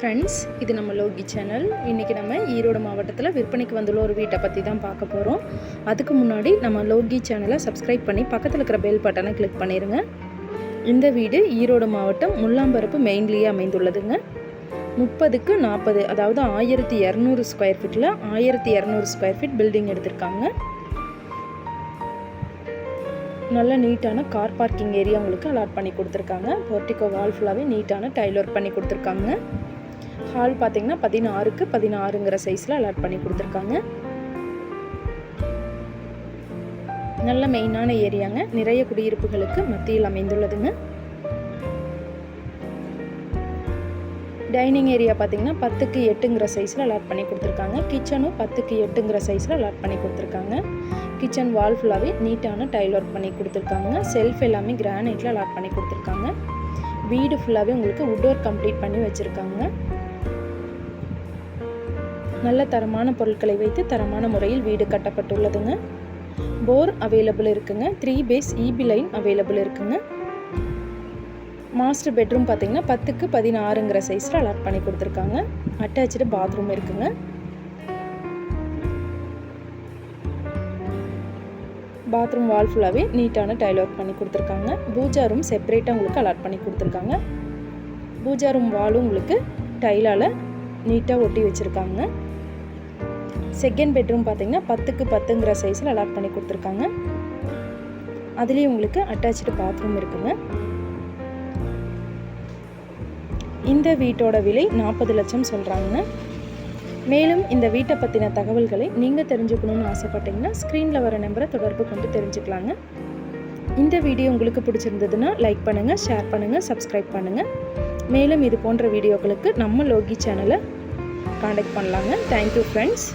Friends இது நம்ம Loki channel இன்றைக்கி நம்ம ஈரோடு மாவட்டத்தில் விற்பனைக்கு வந்துள்ள ஒரு வீட்டை பற்றி தான் பார்க்க போகிறோம் அதுக்கு முன்னாடி நம்ம லோகி சேனலை சப்ஸ்கிரைப் பண்ணி பக்கத்தில் இருக்கிற பெல் பட்டனை கிளிக் பண்ணிடுங்க இந்த வீடு ஈரோடு மாவட்டம் முல்லாம்பரப்பு மெயின்லேயே அமைந்துள்ளதுங்க. முப்பதுக்கு நாற்பது அதாவது ஆயிரத்தி இரநூறு ஸ்கொயர் ஃபீட்டில் ஆயிரத்தி இரநூறு ஸ்கொயர் ஃபீட் பில்டிங் எடுத்திருக்காங்க. நல்ல நீட்டான கார் பார்க்கிங் ஏரியா உங்களுக்கு அலாட் பண்ணி கொடுத்துருக்காங்க. போர்ட்டிகோ வால் ஃபுல்லாகவே நீட்டான டைல் ஒர்க் பண்ணி கொடுத்துருக்காங்க. ஹால் பார்த்தீங்கன்னா பதினாறுக்கு பதினாறுங்கிற சைஸில் அலாட் பண்ணி கொடுத்துருக்காங்க. நல்ல மெயினான ஏரியாங்க. நிறைய குடியிருப்புகளுக்கு மத்தியில் அமைந்துள்ளதுங்க. டைனிங் ஏரியா பார்த்தீங்கன்னா பத்துக்கு எட்டுங்கிற சைஸில் அலாட் பண்ணி கொடுத்துருக்காங்க. கிச்சனும் பத்துக்கு எட்டுங்கிற சைஸில் அலாட் பண்ணி கொடுத்துருக்காங்க. கிச்சன் வால் ஃபுல்லாகவே நீட்டான டைல் ஒர்க் பண்ணி கொடுத்துருக்காங்க. செல்ஃப் எல்லாமே கிரானைட்டில் அலாட் பண்ணி கொடுத்துருக்காங்க. வீடு ஃபுல்லாகவே உங்களுக்கு உட் ஒர்க் கம்ப்ளீட் பண்ணி வச்சுருக்காங்க. நல்ல தரமான பொருட்களை வைத்து தரமான முறையில் வீடு கட்டப்பட்டுள்ளதுங்க. போர் அவைலபிள் இருக்குங்க. Three phase EB line available இருக்குங்க. மாஸ்டர் பெட்ரூம் பார்த்தீங்கன்னா பத்துக்கு பதினாறுங்கிற சைஸில் அலாட் பண்ணி கொடுத்துருக்காங்க. அட்டாச்சு பாத்ரூம் இருக்குங்க. பாத்ரூம் வால் ஃபுல்லாகவே நீட்டான டைல் ஒர்க் பண்ணி கொடுத்துருக்காங்க. பூஜா ரூம் செப்பரேட்டாக உங்களுக்கு அலாட் பண்ணி கொடுத்துருக்காங்க. பூஜா ரூம் வாலும் உங்களுக்கு டைலால் நீட்டாக ஒட்டி வச்சுருக்காங்க. செகண்ட் பெட்ரூம் பார்த்திங்கன்னா பத்துக்கு பத்துங்கிற சைஸில் அலாட் பண்ணி கொடுத்துருக்காங்க. அதுலேயும் உங்களுக்கு அட்டாச்சு பாத்ரூம் இருக்குங்க. இந்த வீட்டோட விலை நாற்பது லட்சம் சொல்கிறாங்க மேலும் இந்த வீட்டை பற்றின தகவல்களை நீங்கள் தெரிஞ்சுக்கணுன்னு ஆசைப்பட்டீங்கன்னா ஸ்க்ரீனில் வர நம்பரை தொடர்பு கொண்டு தெரிஞ்சுக்கலாங்க. இந்த வீடியோ உங்களுக்கு பிடிச்சிருந்ததுன்னா லைக் பண்ணுங்கள் ஷேர் பண்ணுங்கள் சப்ஸ்கிரைப் பண்ணுங்கள் மேலும் இது போன்ற வீடியோக்களுக்கு நம்ம லோகி சேனலை காண்டாக்ட் பண்ணலாங்க. Thank you friends